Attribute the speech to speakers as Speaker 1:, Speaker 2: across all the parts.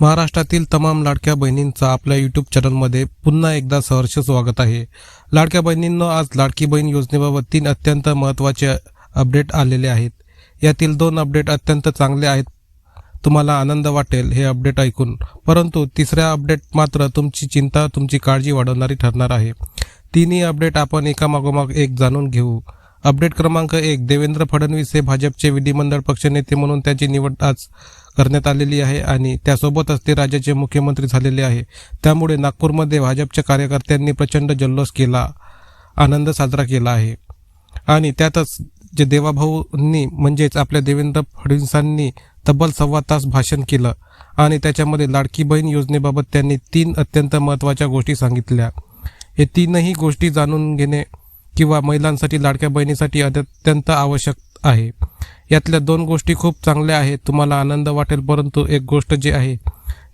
Speaker 1: महाराष्ट्रातील तमाम लाडक्या बहिणींचा आपल्या यूट्यूब चॅनलमध्ये पुन्हा एकदा सहर्ष स्वागत आहे. लाडक्या बहिणींना आज लाडकी बहीण योजनेबाबत तीन अत्यंत महत्त्वाचे अपडेट आलेले आहेत. यातील दोन अपडेट अत्यंत चांगले आहेत. तुम्हाला आनंद वाटेल हे अपडेट ऐकून. परंतु तिसऱ्या अपडेट मात्र तुमची चिंता तुमची काळजी वाढवणारी ठरणार आहे. तिन्ही अपडेट आपण एकामागोमाग एक जाणून घेऊ. अपडेट क्रमांक एक देवेंद्र फडणवीस हे भाजपचे विधिमंडळ पक्षनेते म्हणून त्यांची निवड आज करण्यात आलेली आहे आणि त्यासोबतच ते राज्याचे मुख्यमंत्री झालेले आहे. त्यामुळे नागपूरमध्ये भाजपच्या कार्यकर्त्यांनी प्रचंड जल्लोष केला आनंद साजरा केला आहे. आणि त्यातच जे देवाभाऊंनी म्हणजेच आपल्या देवेंद्र फडणवीसांनी तब्बल सव्वा तास भाषण केलं आणि त्याच्यामध्ये लाडकी बहीण योजनेबाबत त्यांनी तीन अत्यंत महत्त्वाच्या गोष्टी सांगितल्या. हे तीनही गोष्टी जाणून घेणे किंवा महिलांसाठी लाडक्या बहिणीसाठी अत्यंत आवश्यक आहे. यातल्या दोन गोष्टी खूप चांगल्या आहेत तुम्हाला आनंद वाटेल परंतु एक गोष्ट जे आहे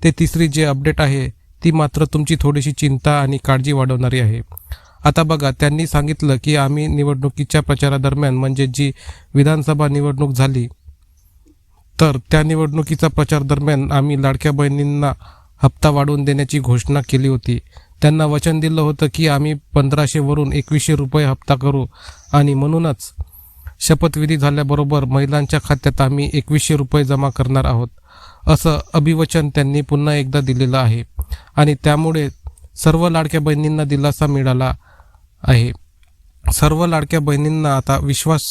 Speaker 1: ते तिसरी जे अपडेट आहे ती मात्र तुमची थोडीशी चिंता आणि काळजी वाढवणारी आहे. आता बघा त्यांनी सांगितलं की आम्ही निवडणुकीच्या प्रचारादरम्यान म्हणजे जी विधानसभा निवडणूक झाली तर त्या निवडणुकीचा प्रचार दरम्यान आम्ही लाडक्या बहिणींना हप्ता वाढवून देण्याची घोषणा केली होती. त्यांना वचन दिलं होतं की आम्ही पंधराशेवरून एकवीसशे रुपये हप्ता करू आणि म्हणूनच शपथविधी झाल्याबरोबर महिलांच्या खात्यात आम्ही एकवीसशे रुपये जमा करणार आहोत असं अभिवचन त्यांनी पुन्हा एकदा दिलेलं आहे. आणि त्यामुळे सर्व लाडक्या बहिणींना दिलासा मिळाला आहे. सर्व लाडक्या बहिणींना आता विश्वास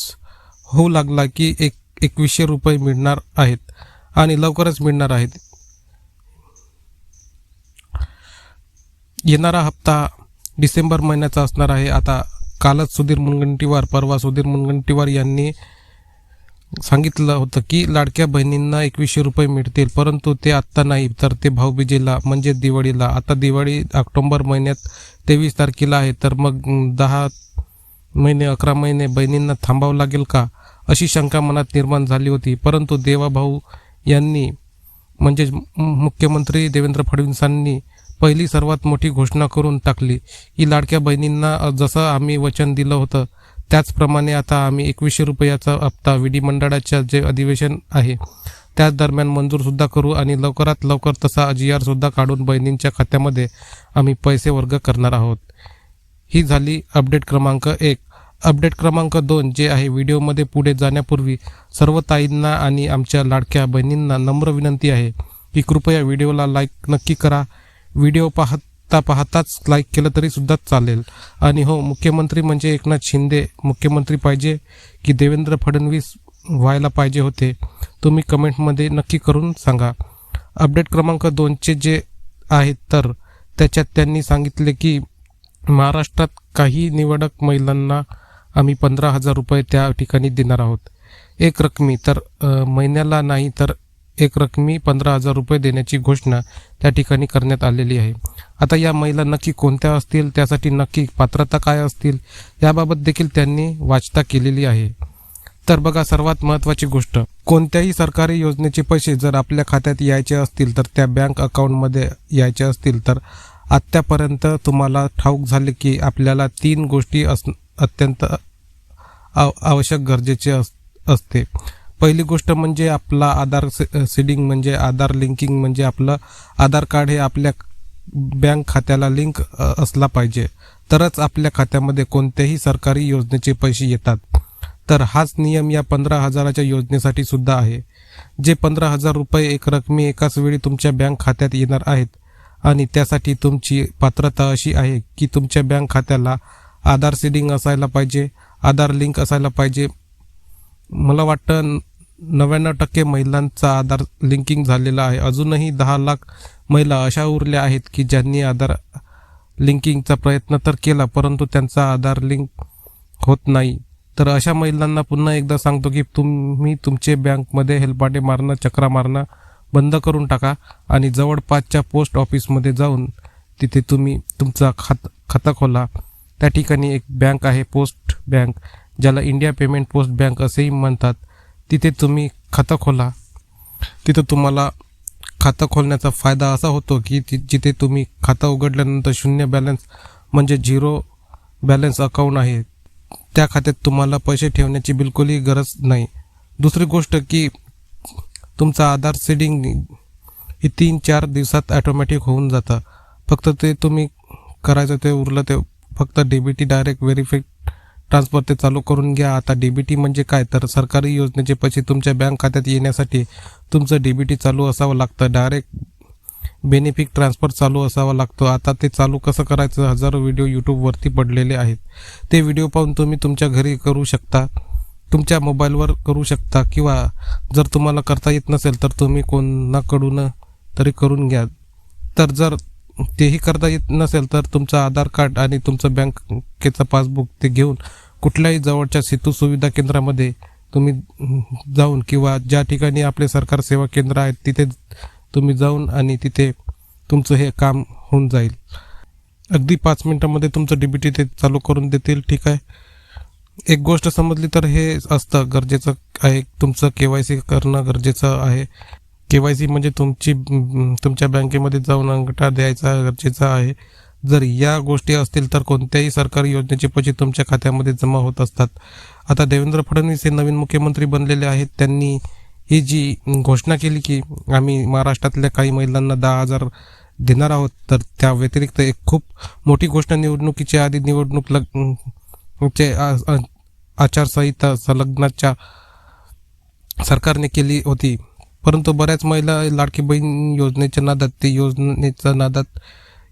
Speaker 1: होऊ लागला की एक एकवीसशे रुपये मिळणार आहेत आणि लवकरच मिळणार आहेत. येणारा हप्ता डिसेंबर महिन्याचा असणार आहे. आता कालच सुधीर मुनगंटीवार परवा सुधीर मुनगंटीवार यांनी सांगितलं होतं की लाडक्या बहिणींना एकवीसशे रुपये मिळतील परंतु ते आत्ता नाही तर ते भाऊबीजेला म्हणजे दिवाळीला. आता दिवाळी ऑक्टोंबर महिन्यात तेवीस तारखेला आहे तर मग दहा महिने अकरा महिने बहिणींना थांबावं लागेल का? अशी शंका मनात निर्माण झाली होती. परंतु देवाभाऊ यांनी म्हणजेच मुख्यमंत्री देवेंद्र फडणवीसांनी पहिली सर्वात मोठी घोषणा करून टाकली. की लाडक्या बहिणींना जसं आम्ही वचन दिलं होतं त्याचप्रमाणे आता आम्ही एकवीसशे रुपयाचा हप्ता विधिमंडळाच्या जे अधिवेशन आहे त्याच दरम्यान मंजूरसुद्धा करू आणि लवकरात लवकर तसा जी आरसुद्धा काढून बहिणींच्या खात्यामध्ये आम्ही पैसे वर्ग करणार आहोत. ही झाली अपडेट क्रमांक एक. अपडेट क्रमांक दोन जे आहे व्हिडिओमध्ये पुढे जाण्यापूर्वी सर्व ताईंना आणि आमच्या लाडक्या बहिणींना नम्र विनंती आहे की कृपया व्हिडिओला लाईक नक्की करा व्हिडिओ पाहता पाहताच लाईक केलं तरी सुद्धा चालेल. आणि हो मुख्यमंत्री म्हणजे एकनाथ शिंदे. मुख्यमंत्री पाहिजे की देवेंद्र फडणवीस व्हायला पाहिजे होते. तुम्ही कमेंटमध्ये नक्की करून सांगा. अपडेट क्रमांक दोनचे जे आहेत तर त्याच्यात त्यांनी सांगितले की महाराष्ट्रात काही निवडक महिलांना आम्ही पंधरा हजार रुपये त्या ठिकाणी देणार आहोत. एक रकमी तर महिन्याला नाही तर एक रकमी पंधरा हजार रुपये देण्याची घोषणा त्या ठिकाणी करण्यात आलेली आहे. आता या महिला नक्की कोणत्या असतील? त्यासाठी नक्की पात्रता काय असतील? याबाबत देखील त्यांनी वाचता केलेली आहे. तर बघा सर्वात महत्त्वाची गोष्ट. कोणत्याही सरकारी योजनेचे पैसे जर आपल्या खात्यात यायचे असतील तर त्या बँक अकाउंटमध्ये यायचे असतील तर आत्तापर्यंत तुम्हाला ठाऊक झाले की आपल्याला तीन गोष्टी अस अत्यंत आव आवश्यक गरजेचे अस असते. पहिली गोष्ट म्हणजे आपला आधार सीडिंग म्हणजे आधार लिंकिंग म्हणजे आपलं आधार कार्ड हे आपल्या बँक खात्याला लिंक असला पाहिजे. तरच आपल्या खात्यामध्ये कोणत्याही सरकारी योजनेचे पैसे येतात. तर हाच नियम या पंधरा हजाराच्या योजनेसाठी सुद्धा आहे. जे पंधरा हजार रुपये एक रकमी एकाच वेळी तुमच्या बँक खात्यात येणार आहेत आणि त्यासाठी तुमची पात्रता अशी आहे की तुमच्या बँक खात्याला आधार सीडिंग असायला पाहिजे आधार लिंक असायला पाहिजे. मला वाटतं नव्याण्णव टक्के महिलांचा आधार लिंकिंग झालेला आहे. अजूनही दहा लाख महिला अशा उरल्या आहेत की ज्यांनी आधार लिंकिंगचा प्रयत्न तर केला परंतु त्यांचा आधार लिंक होत नाही. तर अशा महिलांना पुन्हा एकदा सांगतो की तुम्ही तुमचे बँकमध्ये हेलपाटे मारणं चक्रा मारणं बंद करून टाका आणि जवळपासच्या पोस्ट ऑफिसमध्ये जाऊन तिथे तुम्ही तुमचा खात खातं खोला. त्या ठिकाणी एक बँक आहे पोस्ट बँक ज्याला इंडिया पेमेंट पोस्ट बँक असेही म्हणतात. तिथे तुम्ही खातं खोला. तिथं तुम्हाला खातं खोलण्याचा फायदा असा होतो की ति जिथे तुम्ही खातं उघडल्यानंतर शून्य बॅलन्स म्हणजे झिरो बॅलन्स अकाउंट आहे त्या खात्यात तुम्हाला पैसे ठेवण्याची बिलकुलही गरज नाही. दुसरी गोष्ट की तुमचा आधार सेडिंग हे तीन चार दिवसात ॲटोमॅटिक होऊन जातं. फक्त ते तुम्ही करायचं ते उरलं ते फक्त डीबीटी डायरेक्ट व्हेरीफाय ट्रान्सफर ते चालू करून घ्या. आता डीबीटी म्हणजे काय? तर सरकारी योजनेचे पैसे तुमच्या बँक खात्यात येण्यासाठी तुमचं डीबीटी चालू असावं लागतं. डायरेक्ट बेनिफिट ट्रान्सफर चालू असावा लागतो. आता ते चालू कसं करायचं? हजारो व्हिडिओ यूट्यूबवरती पडलेले आहेत. ते व्हिडिओ पाहून तुम्ही तुमच्या घरी करू शकता. तुमच्या मोबाईलवर करू शकता. किंवा जर तुम्हाला करता येत नसेल तर तुम्ही कोणाकडून तरी करून घ्या. तर जर तेही करता येत नसेल तर तुमचं आधार कार्ड आणि तुमचं बँकेचं पासबुक ते घेऊन कुठल्याही जवळच्या सेतू सुविधा केंद्रामध्ये तुम्ही जाऊन किंवा ज्या ठिकाणी आपले सरकार सेवा केंद्र आहेत तिथे तुम्ही जाऊन आणि तिथे तुमचं हे काम होऊन जाईल. अगदी पाच मिनटामध्ये तुमचं डीबीटी ते चालू करून देतील ठीक आहे? एक गोष्ट समजली तर हे असतं गरजेचं आहे तुमचं के वाय सी करणं गरजेचं आहे. के वाय सी म्हणजे तुमची तुमच्या बँकेमध्ये जाऊन अंगठा द्यायचा गरजेचा आहे. जर या गोष्टी असतील तर कोणत्याही सरकारी योजनेचे पैसे तुमच्या खात्यामध्ये जमा होत असतात. आता देवेंद्र फडणवीस हे नवीन मुख्यमंत्री बनलेले आहेत. त्यांनी ही जी घोषणा केली की आम्ही महाराष्ट्रातल्या काही महिलांना दहा हजार देणार आहोत तर त्या व्यतिरिक्त एक खूप मोठी घोषणा निवडणुकीच्या आधी निवडणूक लग चे आचारसंहिता संलग्नाच्या सरकारने केली होती. परंतु बऱ्याच महिला लाडकी बहीण योजनेच्या नादात ते योजनेच्या नादात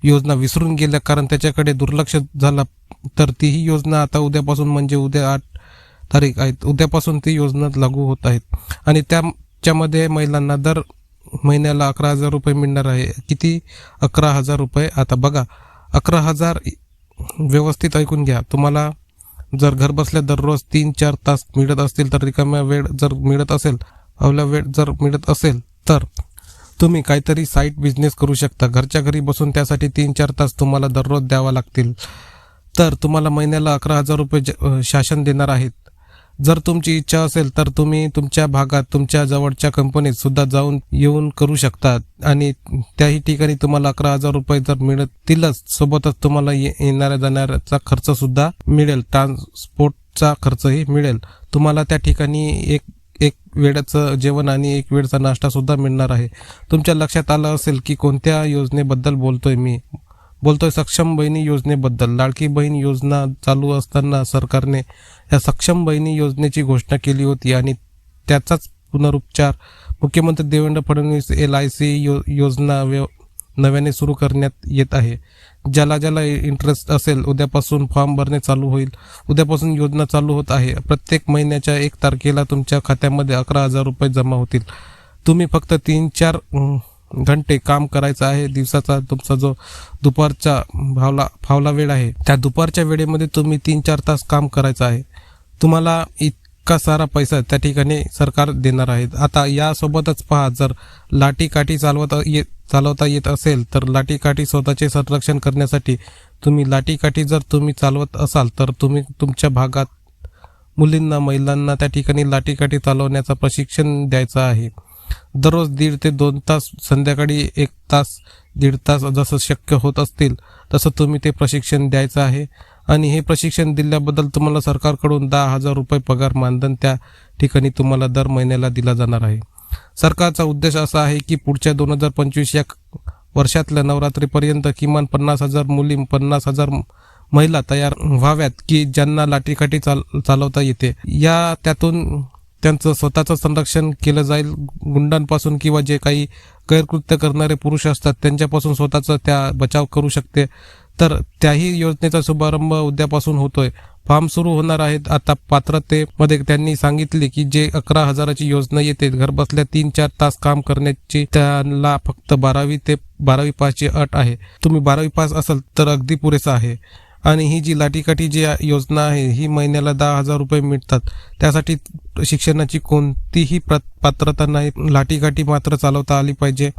Speaker 1: योजना विसरून गेल्या कारण त्याच्याकडे दुर्लक्ष झाला. तर तीही योजना आता उद्यापासून म्हणजे उद्या आठ तारीख आहेत उद्यापासून ती योजना लागू होत आहेत. आणि त्याच्यामध्ये महिलांना दर महिन्याला अकरा हजार रुपये मिळणार आहे. किती? अकरा हजार रुपये. आता बघा अकरा हजार व्यवस्थित ऐकून घ्या. तुम्हाला जर घर बसल्या दररोज तीन चार तास मिळत असतील तर रिकाम्या वेळ जर मिळत असेल अवला वेळ जर मिळत असेल तर तुम्ही काहीतरी साईट बिझनेस करू शकता. घरच्या घरी बसून त्यासाठी तीन चार तास तुम्हाला दररोज द्यावा लागतील. तर तुम्हाला महिन्याला अकरा हजार रुपये ज- शासन देणार आहेत. जर तुमची इच्छा असेल तर तुम्ही तुमच्या भागात तुमच्या जवळच्या कंपनीत सुद्धा जाऊन येऊन करू शकता. आणि त्याही ठिकाणी तुम्हाला अकरा हजार रुपये जर मिळतीलच सोबतच तुम्हाला ये- येणाऱ्या जाणाऱ्याचा खर्च सुद्धा मिळेल. ट्रान्सपोर्टचा खर्चही मिळेल. तुम्हाला त्या ठिकाणी एक एक वेळेचं जेवण आणि एक वेळचा नाश्ता सुद्धा मिळणार आहे. तुमच्या लक्षात आलं असेल की कोणत्या योजनेबद्दल बोलतोय मी? बोलतोय सक्षम बहिणी योजनेबद्दल. लाडकी बहीण योजना चालू असताना सरकारने या सक्षम बहिणी योजनेची घोषणा केली होती आणि त्याचाच पुनरुपचार मुख्यमंत्री Devendra Fadnavis L I C यो योजना व्यव नव्याने सुरू करण्यात येत आहे. ज्याला ज्याला इंटरेस्ट असेल उद्यापासून फॉर्म भरणे चालू होईल. उद्यापासून योजना चालू होत आहे. प्रत्येक महिन्याच्या एक तारखेला तुमच्या खात्यामध्ये अकरा हजार रुपये जमा होतील. तुम्ही फक्त तीन चार घंटे काम करायचं आहे. दिवसाचा तुमचा जो दुपारचा भावला फावला वेळ आहे त्या दुपारच्या वेळेमध्ये तुम्ही तीन चार तास काम करायचं आहे. तुम्हाला इतका सारा पैसा त्या ठिकाणी सरकार देणार आहे आता यासोबतच पहा जर लाठी काठी चालवता येत चालवता येत असेल तर लाठी काठी स्वतःचे संरक्षण करण्यासाठी तुम्ही लाठी काठी जर तुम्ही चालवत असाल तर तुम्ही तुमच्या भागात मुलींना महिलांना त्या ठिकाणी लाठीकाठी चालवण्याचं प्रशिक्षण द्यायचं आहे. दररोज दीड ते दोन तास संध्याकाळी एक तास दीड तास जसं शक्य होत असतील तसं तुम्ही ते प्रशिक्षण द्यायचं आहे. आणि हे प्रशिक्षण दिल्याबद्दल तुम्हाला सरकारकडून दहा हजार रुपये पगार मानधन त्या ठिकाणी तुम्हाला दर महिन्याला दिला जाणार आहे. सरकारचा उद्देश असा आहे की पुढच्या दोन हजार पंचवीस या वर्षातल्या नवरात्रीपर्यंत किमान पन्नास हजार मुली पन्नास हजार महिला तयार व्हाव्यात की ज्यांना लाठीकाठी चाल चालवता येते. या त्यातून त्यांचं स्वतःचं संरक्षण केलं जाईल गुंडांपासून किंवा जे काही गैरकृत्य करणारे पुरुष असतात त्यांच्यापासून स्वतःचा त्या बचाव करू शकते. तर त्याही योजनेचा शुभारंभ उद्यापासून होतोय. फॉर्म सुरू होणार आहेत. आता पात्रतेमध्ये त्यांनी सांगितले की जे अकरा हजाराची योजना येते घरबसल्या तीन चार तास काम करण्याची त्याला फक्त बारावी ते बारावी पासची अट आहे. तुम्ही बारावी पास असाल तर अगदी पुरेसा आहे. आणि ही जी लाठीकाठी जी योजना आहे ही महिन्याला दहा हजार रुपये मिळतात. त्यासाठी शिक्षणाची कोणतीही प्र पात्रता नाही. लाठीकाठी मात्र चालवता आली पाहिजे.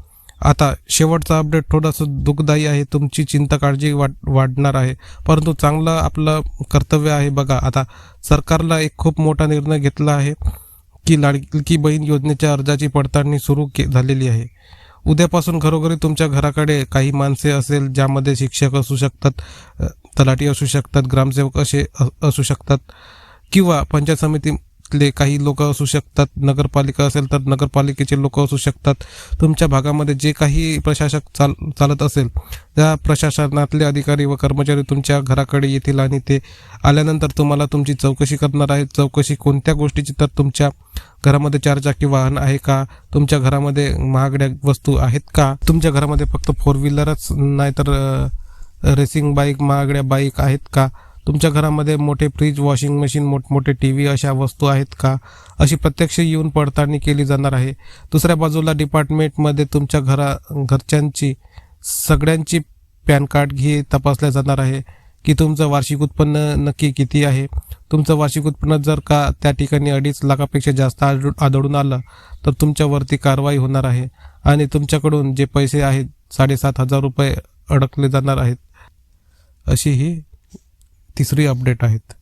Speaker 1: आता शेवटचा अपडेट थोडंसं दुःखदायी आहे. तुमची चिंता काळजी वाट वाढणार आहे. परंतु चांगलं आपलं कर्तव्य आहे बघा. आता सरकारला एक खूप मोठा निर्णय घेतला आहे की लाडकी बहीण योजनेच्या अर्जाची पडताळणी सुरू के झालेली आहे. उद्यापासून घरोघरी तुमच्या घराकडे काही माणसे असेल ज्यामध्ये शिक्षक असू शकतात तलाठी असू शकतात ग्रामसेवक असे असू शकतात किंवा पंचायत समिती भागातले काही लोक असू शकतात नगरपालिका असेल तर नगरपालिकेचे लोक असू शकतात. तुमच्या भागामध्ये जे काही प्रशासक चाल चालत असेल त्या प्रशासनातले अधिकारी व कर्मचारी तुमच्या घराकडे येतील आणि ते आल्यानंतर तुम्हाला तुमची चौकशी करणार आहेत. चौकशी कोणत्या गोष्टीची? तर तुमच्या घरामध्ये चारचाकी वाहन आहे का? तुमच्या घरामध्ये महागड्या वस्तू आहेत का? तुमच्या घरामध्ये फक्त फोर व्हीलरच नाही तर रेसिंग बाईक महागड्या बाईक आहेत का? तुमच्या घरामध्ये मोठे फ्रीज वॉशिंग मशीन मोठमोठे टी व्ही अशा वस्तू आहेत का? अशी प्रत्यक्ष येऊन पडताळणी केली जाणार आहे. दुसऱ्या बाजूला डिपार्टमेंटमध्ये तुमच्या घरा घरच्यांची सगळ्यांची पॅन कार्ड घे तपासल्या जाणार आहे की तुमचं वार्षिक उत्पन्न नक्की किती आहे. तुमचं वार्षिक उत्पन्न जर का त्या ठिकाणी अडीच लाखापेक्षा जास्त आढळून आढळून आलं तर तुमच्यावरती कारवाई होणार आहे आणि तुमच्याकडून जे पैसे आहेत साडेसात हजार रुपये अडकले जाणार आहेत. अशी ही तिसरी अपडेट आहेत.